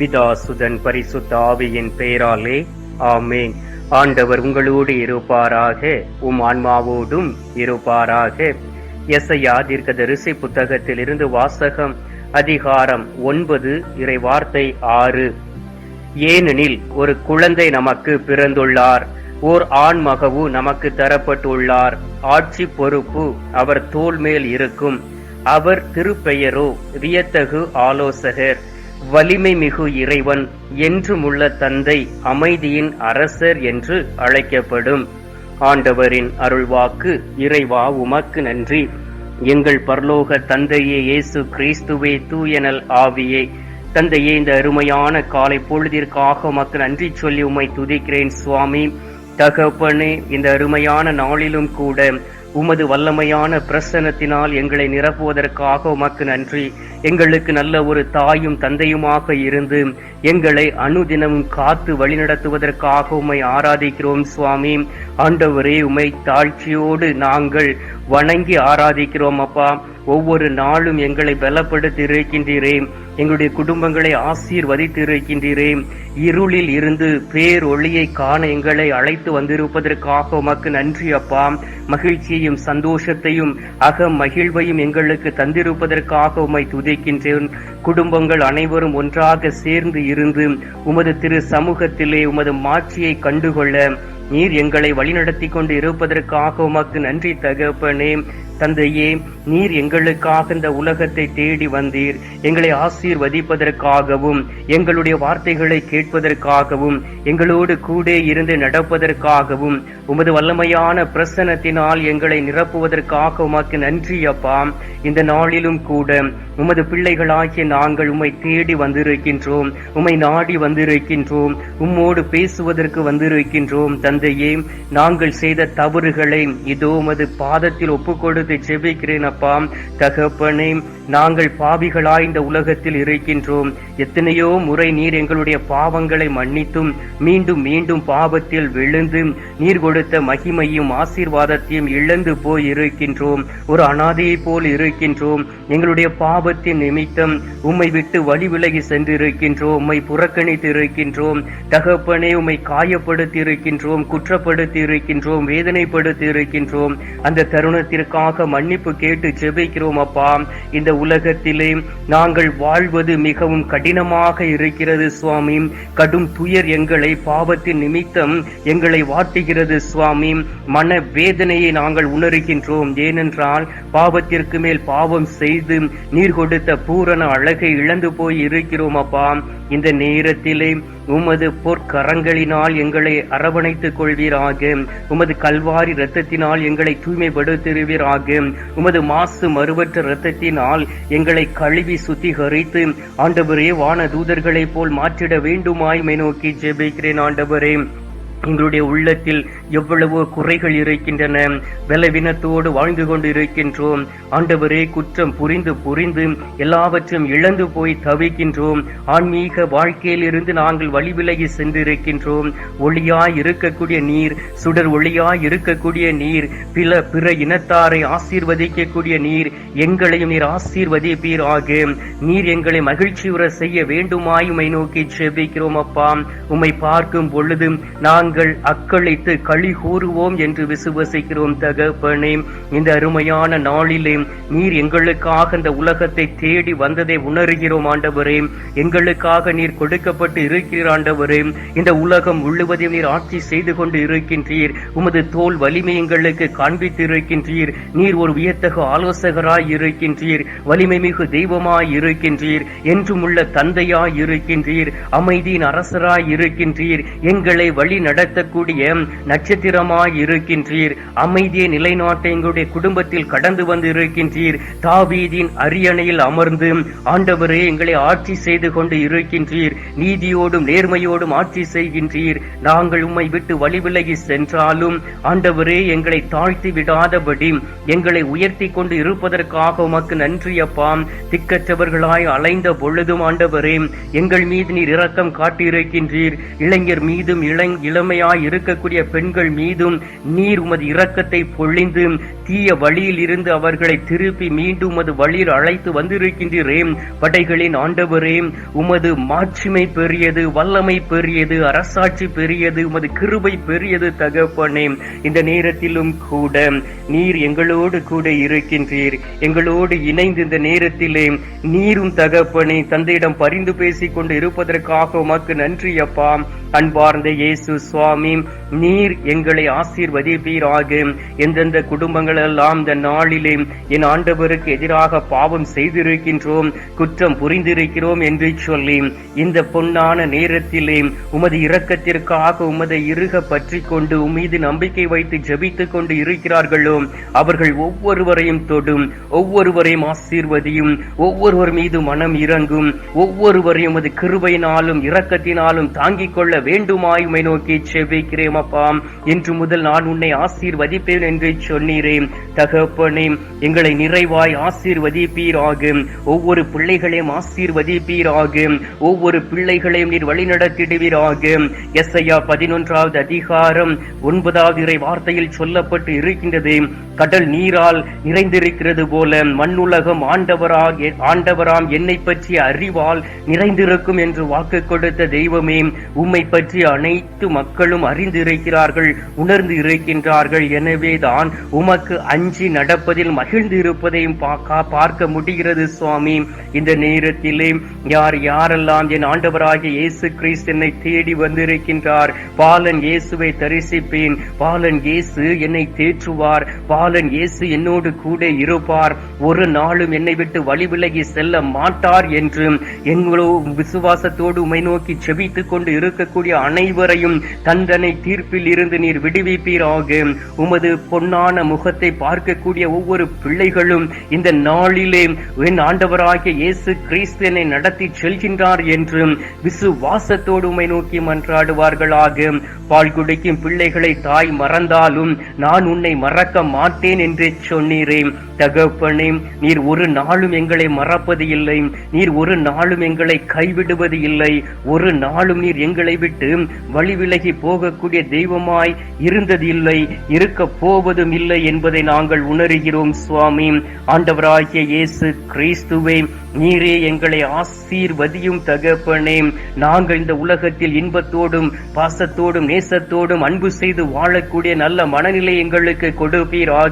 பிதா சுதன் பரிசுத்த ஆவியின் பெயராலே ஆமேன். ஆண்டவர் உங்களோடு இருப்பாராக உம் ஆன்மாவோடும் இருப்பாராக. எஸ்ஐயா தீர்க்கதரிசி புத்தகத்திலிருந்து வாசகம் அதிகாரம் ஒன்பது இறை வார்த்தை ஆறு. ஏனெனில் ஒரு குழந்தை நமக்கு பிறந்துள்ளார். ஓர் ஆண்மகவு நமக்கு தரப்பட்டுள்ளார். ஆட்சி பொறுப்பு அவர் தோல் மேல் இருக்கும். அவர் திருப்பெயரோ வியத்தகு ஆலோசகர். வலிமை மிகு இறைவன் என்றுமுள்ள தந்தை அமைதியின் அரசர் என்று அழைக்கப்படும். ஆண்டவரின் அருள்வாக்கு இறைவா உமக்கு நன்றி. எங்கள் பரலோக தந்தையே இயேசு கிறிஸ்துவே தூயனல் ஆவியே. தந்தையே இந்த அருமையான காலை பொழுதிற்காக உமக்கு நன்றி சொல்லி உம்மை துதிக்கிறேன் சுவாமி. தகப்பனே இந்த அருமையான நாளிலும் கூட உமது வல்லமையான பிரசனத்தினால் எங்களை நிரப்புவதற்காக உமக்கு நன்றி. எங்களுக்கு நல்ல ஒரு தாயும் தந்தையுமாக இருந்து எங்களை அனுதினமும் காத்து வழிநடத்துவதற்காக உம்மை ஆராதிக்கிறோம் சுவாமி. ஆண்டவரே உமை தாழ்ச்சியோடு நாங்கள் வணங்கி ஆராதிக்கிறோம் அப்பா. ஒவ்வொரு நாளும் எங்களை பலப்படுத்தி இருக்கின்றீரே எங்களுடைய குடும்பங்களை ஆசீர்வதித்து இருக்கின்றீரே இருளில் இருந்து பேர் ஒளியை காண எங்களை அழைத்து வந்திருப்பதற்காக உமக்கு நன்றி அப்பா. மகிழ்ச்சியையும் சந்தோஷத்தையும் அக மகிழ்வையும் எங்களுக்கு தந்திருப்பதற்காக உமை துதிக்கின்றேன். குடும்பங்கள் அனைவரும் ஒன்றாக சேர்ந்து இருந்து உமது திரு சமூகத்திலே உமது மாட்சியை கண்டுகொள்ள நீர் எங்களை வழிநடத்தி கொண்டு இருப்பதற்காக உமக்கு நன்றி தகப்பனே தந்தையே நீர் எங்களுக்காக இந்த உலகத்தை தேடி வந்தீர். எங்களை ஆசீர்வதிப்பதற்காகவும் எங்களுடைய வார்த்தைகளை கேட்பதற்காகவும் எங்களோடு கூட இருந்து நடப்பதற்காகவும் உமது வல்லமையான பிரசனத்தினால் எங்களை நிரப்புவதற்காக உமக்கு நன்றி அப்பா. இந்த நாளிலும் கூட உமது பிள்ளைகளாகிய நாங்கள் உம்மை தேடி வந்திருக்கின்றோம். உம்மை நாடி வந்திருக்கின்றோம். உம்மோடு பேசுவதற்கு வந்திருக்கின்றோம் தந்தையே. நாங்கள் செய்த தவறுகளை இதோ உமது பாதத்தில் ஒப்புக்கொடுத்து கொடுத்து ஜெபிக்கிறேன் அப்பா. தகப்பனே நாங்கள் பாவிகளாய் இந்த உலகத்தில் இருக்கின்றோம். எத்தனையோ முறை நீர் எங்களுடைய பாவங்களை மன்னித்தும் மீண்டும் மீண்டும் பாவத்தில் விழுந்து நீர் கொடுத்த மகிமையும் ஆசீர்வாதத்தையும் இழந்து போய் இருக்கின்றோம் ஒரு அனாதையை போல் இருக்கின்றோம். எங்களுடைய பாவத்தின் நிமித்தம் உம்மை விட்டு வழி விலகி சென்றிருக்கின்றோம். உம்மை புறக்கணித்து இருக்கின்றோம் தகப்பனே உம்மை காயப்படுத்தி இருக்கின்றோம் குற்றப்படுத்தி இருக்கின்றோம் வேதனைப்படுத்தி இருக்கின்றோம் அந்த தருணத்திற்காக மன்னிப்பு கேட்டு ஜெபிக்கிறோம் அப்பா இந்த உலகத்திலே நாங்கள் வாழ்வது மிகவும் கடினமாக இருக்கிறது சுவாமி. கடும் துயர் எங்களை பாவத்தின் நிமித்தம் எங்களை வாட்டுகிறது சுவாமி. மன வேதனையை நாங்கள் உணர்கின்றோம். ஏனென்றால் பாவத்திற்கு மேல் பாவம் செய்து நீர் கொடுத்த பூரண அழகை இழந்து போய் இருக்கிறோம் அப்பா இந்த நேரத்திலே உமது பொற்கரங்களினால் எங்களை அரவணைத்துக் கொள்வீராக. உமது கல்வாரி இரத்தத்தினால் எங்களை தூய்மைப்படுத்துவீராக. உமது மாசு மறுவற்ற இரத்தத்தினால் எங்களை கழுவி சுத்திகரித்து ஆண்டவரே வான தூதர்களைப் போல் மாற்றிட வேண்டுமாய் மை நோக்கி ஜெபிக்கிறேன் ஆண்டவரே. உங்களுடைய உள்ளத்தில் எவ்வளவோ குறைகள் இருக்கின்றன. பலவீனத்தோடு வாழ்ந்து கொண்டு இருக்கின்றோம் ஆண்டவரே குற்றம் புரிந்து புரிந்து எல்லாவற்றையும் இழந்து போய் தவிக்கின்றோம். ஆன்மீக வாழ்க்கையில் இருந்து நாங்கள் வழிவிலகி சென்றிருக்கின்றோம். ஒளியாய் இருக்கக்கூடிய நீர் சுடர் ஒளியாய் இருக்கக்கூடிய நீர் பிற பிற இனத்தாரை ஆசீர்வதிக்கக்கூடிய நீர் எங்களையும் நீர் ஆசீர்வதிப்பீராக நீர் எங்களை மகிழ்ச்சியுற செய்ய வேண்டுமாய் உமை நோக்கி ஜெபிக்கிறோம் அப்பா. உம்மை பார்க்கும் பொழுது நாங்கள் அக்களித்து களி கூறுவோம் என்று விசுவசிக்கிறோம் தகப்பனே. இந்த அருமையான நாளிலே நீர் எங்களுக்காக இந்த உலகத்தை தேடி வந்ததை உணர்கிறோம் ஆண்டவரே. எங்களுக்காக நீர் கொடுக்கப்பட்டு இருக்கிறீர் ஆண்டவரே. இந்த உலகம் முழுவதையும் நீர் ஆட்சி செய்து கொண்டு இருக்கின்றீர். உமது தோல் வலிமை எங்களுக்கு காண்பித்து இருக்கின்றீர் நீர் ஒரு வியத்தக ஆலோசகராய் இருக்கின்றீர். வலிமை மிகு தெய்வமாய் இருக்கின்றீர். என்றும் உள்ள தந்தையாய் இருக்கின்றீர். அமைதியின் அரசராய் இருக்கின்றீர். எங்களை வழி நடத்தக்கூடிய நட்சத்திரமாய் இருக்கின்றீர் அமைதியை நிலைநாட்ட எங்களுடைய குடும்பத்தில் கடந்து வந்து இருக்கின்றீர் தாவீதின் அரியணையில் அமர்ந்து ஆண்டவரே எங்களை ஆட்சி செய்து கொண்டு இருக்கின்றீர். நீதியோடும் நேர்மையோடும் ஆட்சி செய்கின்றீர். நாங்கள் உம்மை விட்டு வழிவிலகி சென்றாலும் ஆண்டவரே எங்களை தாழ்த்தி விடாதபடி எங்களை உயர்த்தி கொண்டு இருப்பதற்காக உமக்கு நன்றி அப்பா. திக்கற்றவர்களாய் அலைந்த பொழுதும் ஆண்டவரே எங்கள் மீது நீர் இரக்கம் காட்டியிருக்கின்றீர். இளைஞர் மீதும் இளங் இளம் வல்லமையாய் இருக்கக்கூடிய பெண்கள் மீதும் நீர் உமது இரக்கத்தை பொழிந்து தீய வழியில் இருந்து அவர்களை திருப்பி மீண்டும் உமது வழியில் அழைத்து வந்திருக்கின்றீரே. படைகளின் ஆண்டவரே உமது மாட்சிமை பெரியது வல்லமை பெரியது அரசாட்சி பெரியது உமது கிருபை பெரியது தகப்பனே. இந்த நேரத்திலும் கூட நீர் எங்களோடு கூட இருக்கின்றீர். எங்களோடு இணைந்து இந்த நேரத்திலே நீரும் தகப்பனே தந்தையிடம் பரிந்து பேசிக் கொண்டு இருப்பதற்காக உமக்கு நன்றி அப்பா. அன்பார்ந்த இயேசு சுவாமி நீர் எங்களை ஆசீர்வதிப்பீராக. எந்தெந்த குடும்பங்கள் எல்லாம் இந்த நாளிலே என் ஆண்டவருக்கு எதிராக பாவம் செய்திருக்கின்றோம் குற்றம் புரிந்திருக்கிறோம் என்று சொல்லி இந்த பொன்னான நேரத்திலே உமது இரக்கத்திற்காக உமதை இறுக பற்றி கொண்டு உமீது நம்பிக்கை வைத்து ஜபித்து கொண்டு இருக்கிறார்களோ அவர்கள் ஒவ்வொருவரையும் தொடும் ஒவ்வொருவரையும் ஆசீர்வதியும் ஒவ்வொருவர் மீது மனம் இறங்கும் ஒவ்வொருவரையும் உமது கிருபையினாலும் இரக்கத்தினாலும் தாங்கிக் கொள்ள வேண்டுமாய் உமை நோக்கி செபிக்கிறேன் அப்பா. இன்று முதல் நான் உன்னை ஆசீர்வதிப்பேன் என்று சொன்னீரேன் தகப்பனே எங்களை நிறைவாய் ஆசீர்வதிப்பீராக. ஒவ்வொரு பிள்ளைகளையும் ஆசீர்வதிப்பீராக. ஒவ்வொரு பிள்ளைகளையும் நீர் வழிநடத்திடுவீராக. எஸ்ஐயா பதினொன்றாவது அதிகாரம் ஒன்பதாவது இறை வார்த்தையில் சொல்லப்பட்டு இருக்கின்றது. கடல் நீரால் நிறைந்திருக்கிறது போல மண்ணுலகம் ஆண்டவராக ஆண்டவராம் என்னை பற்றிய அறிவால் நிறைந்திருக்கும் என்று வாக்கு கொடுத்த தெய்வமே உம்மை பற்றி அனைத்து மக்களும் அறிந்து இருக்கிறார்கள் உணர்ந்து இருக்கின்றார்கள். எனவேதான் உமக்கு அஞ்சி நடப்பதில் மகிழ்ந்து இருப்பதையும் பார்க்க பார்க்க முடிகிறது சுவாமி. இந்த நேரத்திலே யார் யாரெல்லாம் என் ஆண்டவராகிய இயேசு கிறிஸ்து என்னை தேடி வந்திருக்கின்றார் பாலன் இயேசுவை தரிசிப்பேன். பாலன் இயேசு என்னை தேற்றுவார். பாலன் இயேசு என்னோடு கூட இருப்பார். ஒரு நாளும் என்னை விட்டு வழி விலகி செல்ல மாட்டார் என்று எங்களோ விசுவாசத்தோடு உமை நோக்கி செபித்துக் கொண்டு இருக்கக்கூடிய இருக்கக்கூடிய அனைவரையும் தண்டனை தீர்ப்பில் இருந்து நீர் விடுவிப்பீராக. உமது பொன்னான முகத்தை பார்க்கக்கூடிய ஒவ்வொரு பிள்ளைகளும் இந்த நாளிலே என் ஆண்டவராகிய இயேசு கிறிஸ்தனை நடத்தி செல்கின்றார் என்று விசுவாசத்தோடு உமை நோக்கி மன்றாடுவார்களாக. பால் குடிக்கும் பிள்ளைகளை தாய் மறந்தாலும் நான் உன்னை மறக்க மாட்டேன் என்று சொன்னீரே. தகப்பனே நீர் ஒரு நாளும் எங்களை மறப்பது இல்லை நீர் ஒரு நாளும் எங்களை கைவிடுவது இல்லை ஒரு நாளும் நீர் எங்களை விட்டு வழி விலகி போகக்கூடிய தெய்வமாய் இருந்தது இல்லை இருக்க போவதும் இல்லை என்பதை நாங்கள் உணர்கிறோம் சுவாமி. ஆண்டவராகிய இயேசு கிறிஸ்துவே நீரே எங்களை ஆசீர்வதியும் தகப்பனே. நாங்கள் இந்த உலகத்தில் இன்பத்தோடும் பாசத்தோடும் நேசத்தோடும் அன்பு செய்து வாழக்கூடிய நல்ல மனநிலை எங்களுக்கு கொடுப்பீராக.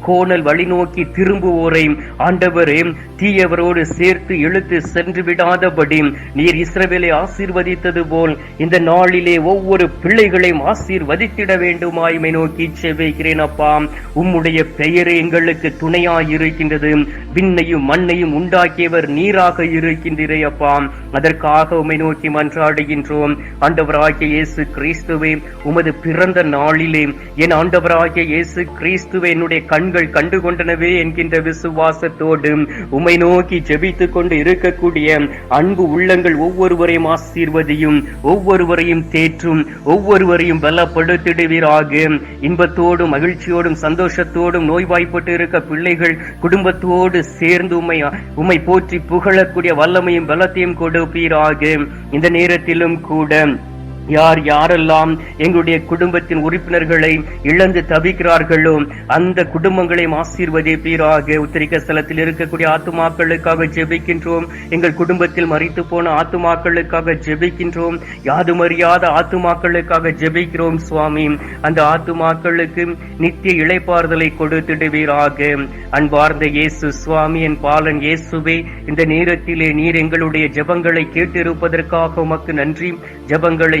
கோணல் வழிநோக்கி திரும்புவோரை. ஆண்டவரே தீயவரோடு சேர்த்து இழுத்து சென்று விடாதபடி நீர் இஸ்ரவேலை ஆசீர்வதித்தது போல் இந்த நாளிலே ஒவ்வொரு பிள்ளைகளையும் ஆசீர்வதித்திட வேண்டுமாய்மை நோக்கி செவைகிறேன் அப்பா. உம்முடைய பெயரே எங்களுக்கு துணையாயிருக்கின்றது. விண்ணையும் மண்ணையும் உண்டாக்கியவர் நீராக இருக்கின்றீரே அப்பா அதற்காக உமை நோக்கி மன்றாடுகின்றோம். ஆண்டவராகிய இயேசு கிறிஸ்துவே உமது பிறந்த நாளிலே என் ஆண்டவராகிய இயேசு கிறிஸ்துவே என்னுடைய கண்கள் கண்டுகொண்டனவே என்கின்ற விசுவாசத்தோடு உமை நோக்கி ஜெபித்துக் கொண்டு இருக்கக்கூடிய அன்பு உள்ளங்கள் ஒவ்வொருவரையும் ஆசீர்வதியும் ஒவ்வொருவரையும் தேற்றும் ஒவ்வொருவரையும் பலப்படுத்திடுவீராக. இன்பத்தோடும் மகிழ்ச்சியோடும் சந்தோஷத்தோடும் நோய்வாய்ப்பட்டு இருக்க பிள்ளைகள் குடும்பத்தோடு சேர்ந்து உமை உமை போற்றி புகழக்கூடிய வல்லமையும் பலத்தையும் கொடுப்பீராக. இந்த நேரத்திலும் கூட யார் யாரெல்லாம் எங்களுடைய குடும்பத்தின் உறுப்பினர்களை இழந்து தவிக்கிறார்களோ அந்த குடும்பங்களையும் ஆசீர்வதிப்பீராக உத்தரிக்க ஸ்தலத்தில் இருக்கக்கூடிய ஆத்துமாக்களுக்காக ஜெபிக்கின்றோம். எங்கள் குடும்பத்தில் மறித்து போன ஆத்துமாக்களுக்காக ஜெபிக்கின்றோம். யாதுமறியாத ஆத்துமாக்களுக்காக ஜெபிக்கிறோம் சுவாமி. அந்த ஆத்துமாக்களுக்கு நித்திய இளைப்பாறுதலை கொடுத்துடுவீராக. அன்பார்ந்த இயேசு சுவாமி என் பாலன் இயேசுவே இந்த நேரத்திலே நீர் எங்களுடைய ஜெபங்களை கேட்டிருப்பதற்காக உமக்கு நன்றி. ஜெபங்களை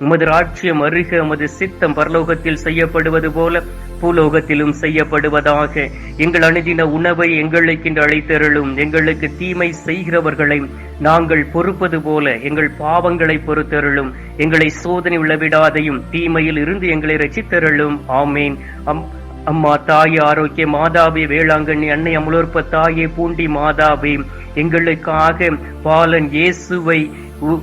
உமது ராட்சியம் அருக உமது சித்தம் பரலோகத்தில் செய்யப்படுவது போல பூலோகத்திலும் செய்யப்படுவதாக எங்கள் அணுதின உணவை எங்களுக்கு அழைத்தருளும் எங்களுக்கு தீமை செய்கிறவர்களை நாங்கள் பொறுப்பது போல எங்கள் பாவங்களை பொறுத்தருளும். எங்களை சோதனை விழவிடாதையும் தீமையில் இருந்து எங்களை ரசித்தருளும் ஆமேன். அம் அம்மா தாயே ஆரோக்கிய மாதாவே வேளாங்கண்ணி அன்னை அமுலோற்ப தாயே பூண்டி மாதாவே எங்களுக்காக பாலன் இயேசுவை உ-